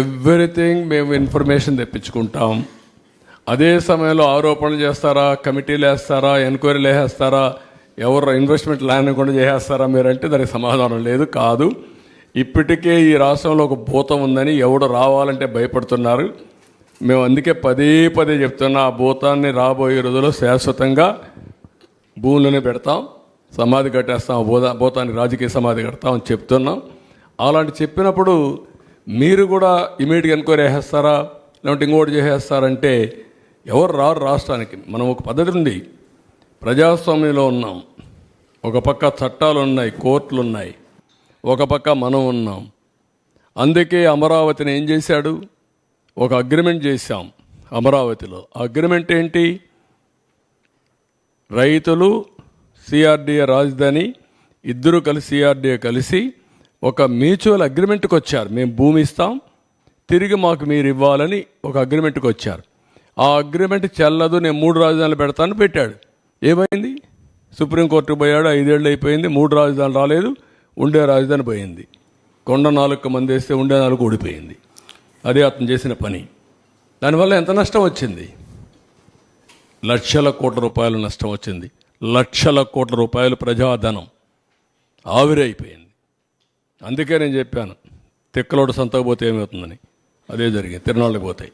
Everything మేము information తెప్పించుకుంటాం. అదే సమయంలో ఆరోపణలు చేస్తారా? కమిటీలు వేస్తారా? ఎంక్వైరీలు వేసేస్తారా ఎవరు ఇన్వెస్ట్మెంట్ ల్యాండ్ కూడా చేసేస్తారా మీరంటే దానికి సమాధానం లేదు కాదు. ఇప్పటికే ఈ రాష్ట్రంలో ఒక భూతం ఉందని ఎవడు రావాలంటే భయపడుతున్నారు. మేము అందుకే పదే పదే చెప్తున్నా ఆ భూతాన్ని రాబోయే రోజుల్లో శాశ్వతంగా భూములనే పెడతాం సమాధి కట్టేస్తాం భూతా భూతానికి రాజకీయ సమాధి కడతాం అని చెప్తున్నాం. అలాంటి చెప్పినప్పుడు మీరు కూడా ఇమీడియట్గా ఎంక్వైరీ చేసేస్తారా లేదంటే ఇంకోటి చేసేస్తారంటే ఎవరు రారు రాష్ట్రానికి. మనం ఒక పద్ధతి ఉంది. ప్రజాస్వామ్యంలో ఉన్నాం. ఒక పక్క చట్టాలు ఉన్నాయి కోర్టులు ఉన్నాయి. ఒక పక్క మనం ఉన్నాం. అందుకే అమరావతిని ఏం చేశాడు? ఒక అగ్రిమెంట్ చేశాం అమరావతిలో. అగ్రిమెంట్ ఏంటి? రైతులు సిఆర్డీఏ రాజధాని ఇద్దరు కలిసి సిఆర్డీఏ కలిసి ఒక మ్యూచువల్ అగ్రిమెంట్కి వచ్చారు. మేము భూమి ఇస్తాం తిరిగి మాకు మీరు ఇవ్వాలని ఒక అగ్రిమెంట్కి వచ్చారు. ఆ అగ్రిమెంట్ చెల్లదు నేను మూడు రాజధానులు పెడతాను పెట్టాడు. ఏమైంది? సుప్రీంకోర్టుకు పోయాడు ఐదేళ్ళు అయిపోయింది మూడు రాజధానులు రాలేదు ఉండే రాజధాని పోయింది. కొండ నాలుగు మంది వేస్తే ఉండే నాలుగు ఓడిపోయింది అదే అతను చేసిన పని. దానివల్ల ఎంత నష్టం వచ్చింది? లక్షల కోట్ల రూపాయలు నష్టం వచ్చింది. లక్షల కోట్ల రూపాయలు ప్రజాధనం ఆవిరైపోయింది అందుకే నేను చెప్పాను తిక్కలోడు సంతకపోతే ఏమవుతుందని. అదే జరిగింది తిరునాళ్ళకి పోతాయి.